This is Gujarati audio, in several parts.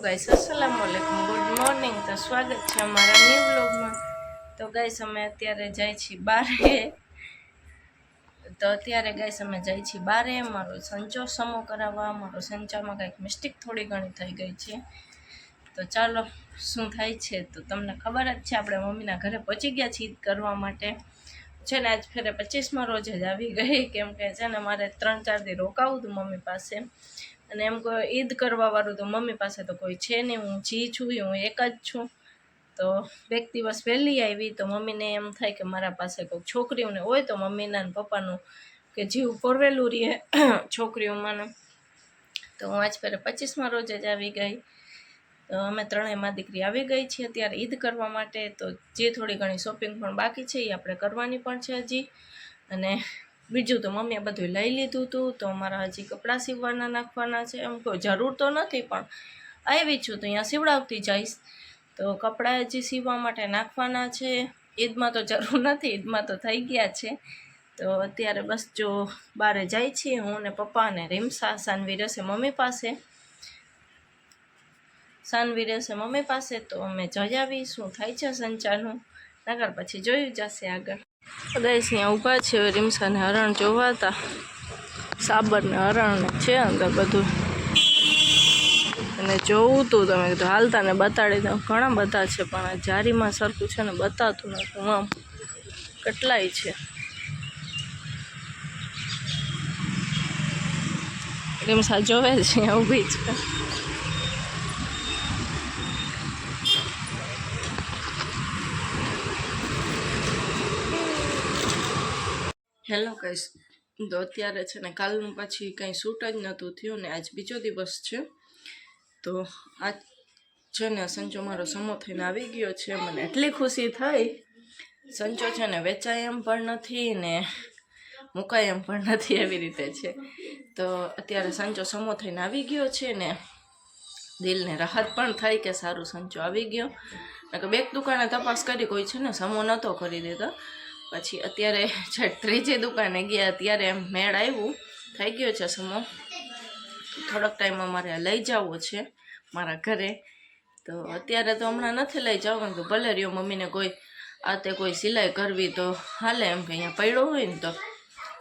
ગાઈસ અસલામ વાલેકુમ ગુડ મોર્નિંગ તો સ્વાગત છે અમારા ન્યૂ બ્લોગમાં તો ગાઈસ અમે અત્યારે જાય છીએ બારે. તો અત્યારે ગાઈસ અમે જાય છીએ બારે. મારો સંચો સમો કરાવવા. મારો સંચામાં કંઈક મિસ્ટેક થોડી ઘણી થઈ ગઈ છે. તો ચાલો, શું થાય છે તો તમને ખબર જ છે, આપણે મમ્મીના ઘરે પહોંચી ગયા છીએ કરવા માટે. છે ને, આજ ફેરે પચીસમાં રોજ જ આવી ગઈ. કેમ કે છે ને, મારે ત્રણ ચાર દી રોકાવું હતું મમ્મી પાસે. અને એમ કોઈ ઈદ કરવા વાળું તો મમ્મી પાસે તો કોઈ છે નહીં. હું જી છું, હું એક જ છું. તો એક દિવસ વહેલી આવી તો મમ્મીને એમ થાય કે મારા પાસે કોઈક છોકરીઓને હોય તો મમ્મીના ને પપ્પાનું કે જીવ પોરવેલું રહે છોકરીઓમાંને તો હું આજ પહેલાં પચીસમાં રોજ જ આવી ગઈ. તો અમે ત્રણેયમાં દીકરી આવી ગઈ છીએ અત્યારે ઈદ કરવા માટે. તો જે થોડી ઘણી શોપિંગ પણ બાકી છે એ આપણે કરવાની પણ છે હજી. અને બીજું તો મમ્મીએ બધું લઈ લીધું હતું તો અમારા હજી કપડાં સીવવાના નાખવાના છે. એમ કોઈ જરૂર તો નથી, પણ આવી છું તો અહીંયા સીવડાવતી જઈશ. તો કપડાં હજી સીવવા માટે નાખવાના છે. ઈદમાં તો જરૂર નથી, ઈદમાં તો થઈ ગયા છે. તો અત્યારે બસ જો બારે જાય છીએ હું ને પપ્પા અને રીમસા સાનવી રહેશે મમ્મી પાસે. સાનવી રહેશે મમ્મી પાસે, તો અમે જઈ આવીશું. થાય છે સંચારનું નગર પછી જોયું જશે આગળ. ગઈશ અહીંયા ઊભા છે, રીમસાને હરણ જોવાતા. સાબરને હરણ છે અંદર બધું. અને જોવું તું તમે કીધું હાલતા ને બતાડી દઉં. ઘણા બધા છે, પણ આ જારીમાં સરખું છે ને બતાતું નથી આમ. કેટલાય છે. રીમસા જોવે છે ઊભી છે. હેલો કઈશ તો અત્યારે છે ને કાલનું પછી કંઈ શૂટ જ નહોતું થયું ને આજ બીજો દિવસ છે. તો આજ છે ને સંચો મારો સમો થઈને આવી ગયો છે, મને એટલી ખુશી થઈ. સંચો છે ને વેચાય એમ પણ નથી ને મુકાય એમ પણ નથી એવી રીતે છે. તો અત્યારે સંચો સમો થઈને આવી ગયો છે ને દિલને રાહત પણ થાય કે સારું સંચો આવી ગયો. કે બેક દુકાને તપાસ કરી, કોઈ છે ને સમો નહોતો કરી દેતો. પછી અત્યારે છઠ ત્રીજી દુકાને ગયા ત્યારે એમ મેળ આવ્યું. થઈ ગયો છે સમો. થોડોક ટાઈમમાં મારે લઈ જવો છે મારા ઘરે. તો અત્યારે તો હમણાં નથી લઈ જવું તો ભલે રહ્યો મમ્મીને કોઈ, આ તે કોઈ સિલાઈ કરવી તો હાલે એમ કે અહીંયા પડ્યો હોય ને તો.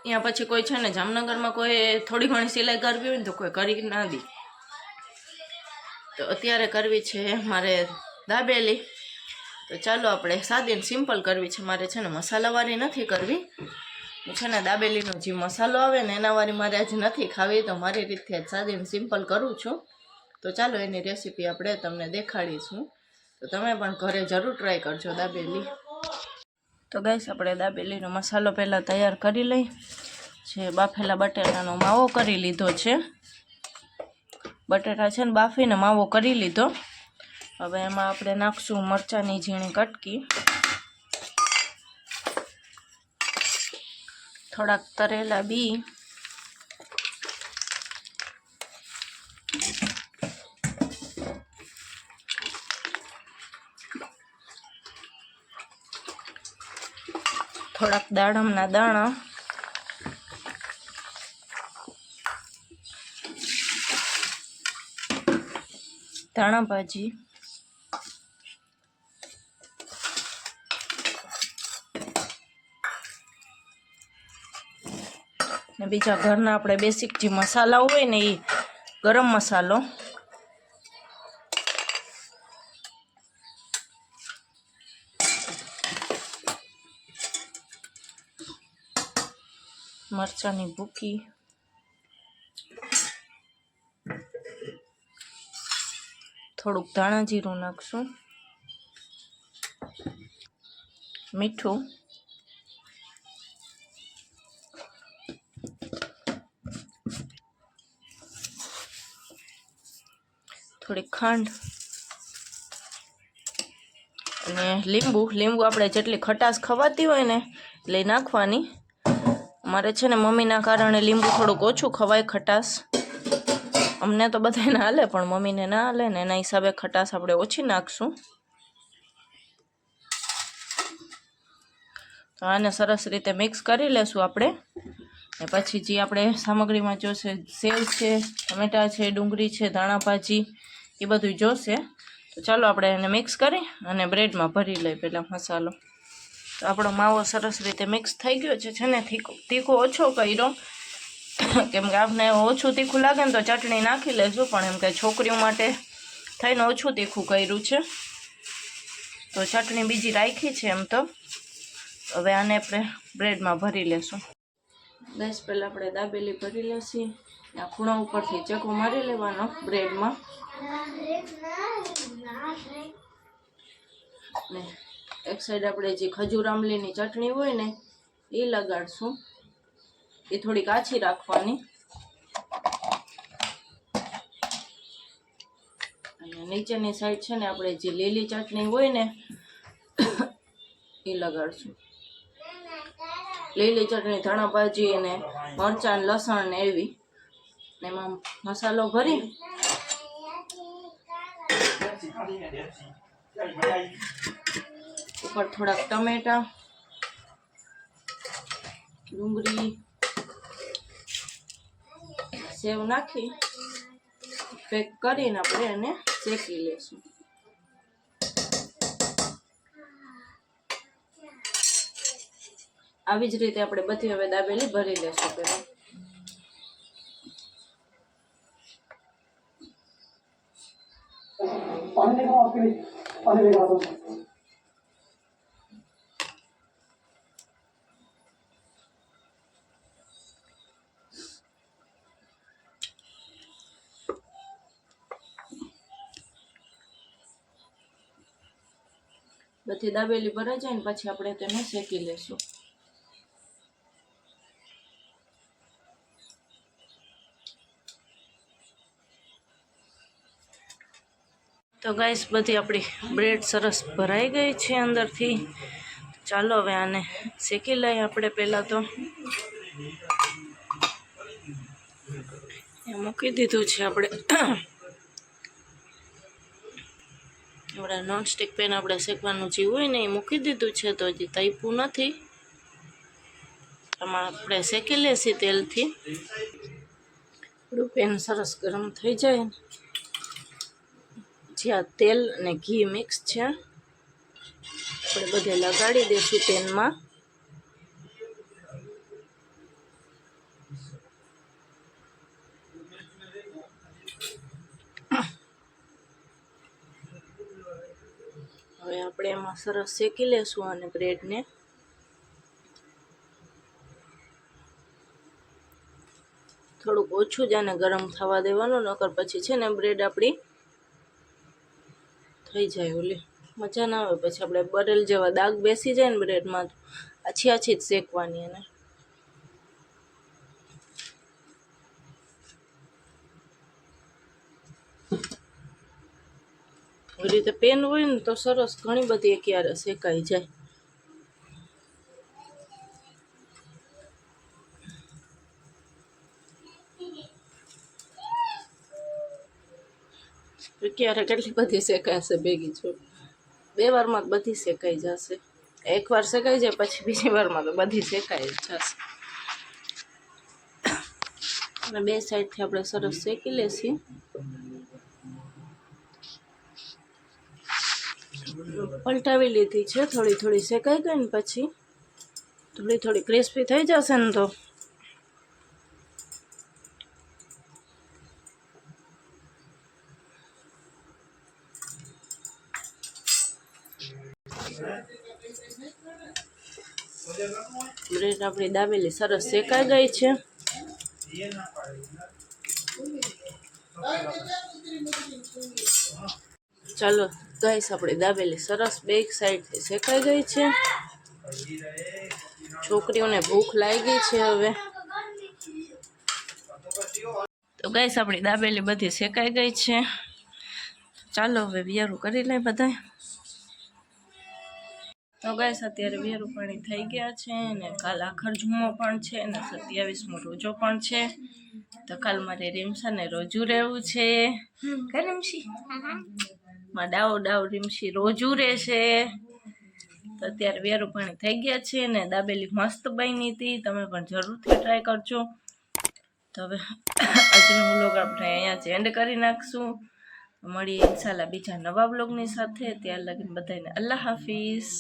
અહીંયા પછી કોઈ છે ને જામનગરમાં કોઈ થોડી ઘણી સિલાઈ કરવી હોય ને તો કોઈ કરી ના દી. તો અત્યારે કરવી છે મારે દાબેલી. તો ચાલો આપણે સાદી સિમ્પલ કરવી છે. મારે છે ને મસાલાવાળી નથી કરવી. છે ને દાબેલીનો જે મસાલો આવે ને એના વાળી મારે આજે નથી ખાવી, તો મારી રીતે જ સાદી સિમ્પલ કરું છું. તો ચાલો એની રેસીપી આપણે તમને દેખાડીશું. તો તમે પણ ઘરે જરૂર ટ્રાય કરજો દાબેલી. તો ગઈશ આપણે દાબેલીનો મસાલો પહેલાં તૈયાર કરી લઈ. છે બાફેલા બટેટાનો માવો કરી લીધો છે. બટેટા છે ને બાફીને માવો કરી લીધો. હવે એમાં આપણે નાખશું મરચાંની ઝીણી કટકી. થોડાક તરેલા બી. થોડાક દાડમના દાણા. ધાણા ભાજી. બીજા ઘરના આપણે બેસિક જે મસાલા હોય ને એ ગરમ મસાલો. મરચાંની ભૂકી. થોડુંક ધાણા જીરું નાખશું. મીઠું. થોડી ખાંડ અને લીંબુ લીંબુ આપણે જેટલી ખટાશ ખવાતી હોય ને એટલે નાખવાની. મારે છે ને મમ્મીના કારણે લીંબુ થોડુંક ઓછું ખવાય ખટાશ. અમને તો બધાને હાલે, પણ મમ્મીને ના હાલે ને એના હિસાબે ખટાશ આપણે ઓછી નાખશું. તો આને સરસ રીતે મિક્સ કરી લેશું આપણે. ને પછી જે આપણે સામગ્રીમાં જોશે સેવ છે, ટમેટાં છે, ડુંગળી છે ધાણા ભાજી એ બધું જોશે. તો ચાલો આપણે એને મિક્સ કરી અને બ્રેડમાં ભરી લઈએ પહેલાં મસાલો. તો આપણો માવો સરસ રીતે મિક્સ થઈ ગયો છે છે ને? તીખો તીખો ઓછો કર્યો. કેમ કે આપણે ઓછું તીખું લાગે ને તો ચટણી નાખી લેશું પણ એમ કે છોકરીઓ માટે થઈને ઓછું તીખું કર્યું છે. તો ચટણી બીજી રાખી છે એમ તો. હવે આને આપણે બ્રેડમાં ભરી લેશું. ગેસ પહેલાં આપણે દાબેલી ભરી લેશી. આ ખૂણા ઉપરથી ચકો મારી લેવાનો બ્રેડમાં. ને એક સાઈડ આપણે જે ખજૂર આંબલીની ચટણી હોય ને એ લગાડશું. એ થોડી કાચી રાખવાની. અને નીચેની સાઈડ છે ને, આપણે જે લીલી ચટણી હોય ને એ લગાડશું. લીલી ચટણી, ધાણાભાજી અને મરચાં લસણ ને એવી. એમાં મસાલો ભરી ઉપર થોડાક ટમેટા, ડુંગળી, સેવ નાખી, પેક કરીને આપણે એને શેકી લેશું. આવી જ રીતે આપણે બધી હવે દાબેલી ભરી લેશું પહેલાં. पानी लेकर आओ आपके लिए पानी लेकर आता हूँ બધી દાબેલી ભરાઈ જાય ને પછી આપણે તેને શેકી લેશું તો ગાઈસ, બધી આપણી બ્રેડ સરસ ભરાઈ ગઈ છે અંદરથી. ચાલો હવે આને શેકી લઈએ આપણે પહેલાં તો. મૂકી દીધું છે આપણે. આપણે નોનસ્ટિક પેન આપણે શેકવાનું જે હોય ને એ મૂકી દીધું છે તો હજી તૈપું નથી. આમાં આપણે શેકી લેશી તેલથી. આપણું પેન સરસ ગરમ થઈ જાય જ્યાં તેલ અને ઘી મિક્સ છે. આપણે બધે લગાડી દઈશું પેનમાં હવે આપણે એમાં સરસ શેકી લેશું અને બ્રેડને. થોડુંક ઓછું જ આને ગરમ થવા દેવાનું, નકર પછી છે ને બ્રેડ આપણી થઈ જાય ઓલી. મજા ના આવે પછી આપણે બરેલ જેવા દાગ બેસી જાય ને બ્રેડમાં આછી આછી જ શેકવાની એને. એવી રીતે પેન હોય ને તો સરસ ઘણી બધી એકયારે શેકાઈ જાય. ક્યારે કેટલી બધી શેકાશે ભેગી છો. બે વારમાં તો બધી શેકાઈ જશે. એક વાર શેકાઈ જાય, પછી બીજી વારમાં તો બધી શેકાઈ જ જશે. અને બે સાઈડથી આપણે સરસ શેકી લેશી. પલટાવી લીધી છે, થોડી થોડી શેકાઈ ગઈ ને પછી. થોડી થોડી ક્રિસ્પી થઈ જશે ને તો. બ્રેડ આપણી દાબેલી સરસ શેકાઈ ગઈ છે. ચાલો, ગાઈસ, આપણી દાબેલી સરસ બે સાઈડથી શેકાઈ ગઈ છે. છોકરીઓને ભૂખ લાગી છે હવે. તો ગાઈસ, આપણી દાબેલી બધી શેકાઈ ગઈ છે. ચાલો, હવે વિયારું કરી લઈએ બધાય. તો ગાઈસ અત્યારે બે રૂપાણી થઈ ગયા છે ને કાલ આખર જુમ્મો પણ છે ને સત્યાવીસમો રોજો પણ છે. તો કાલ મારે રીમસા ને રોજુ રહેવું છે. કે રીમશી માં ડાવ ડાવ રીમસી રોજુ રહેશે. તો અત્યારે બે રૂપાણી થઈ ગયા છે ને દાબેલી મસ્ત બની હતી. તમે પણ જરૂરથી ટ્રાય કરજો. તો હવે આજનો બ્લોગ આપણે અહીંયા જ એન્ડ કરી નાખશું. મળીએ ઇન્શાલ્લાહ બીજા નવા બ્લોગની સાથે. ત્યાર લગીને બધાને અલ્લાહ હાફિઝ.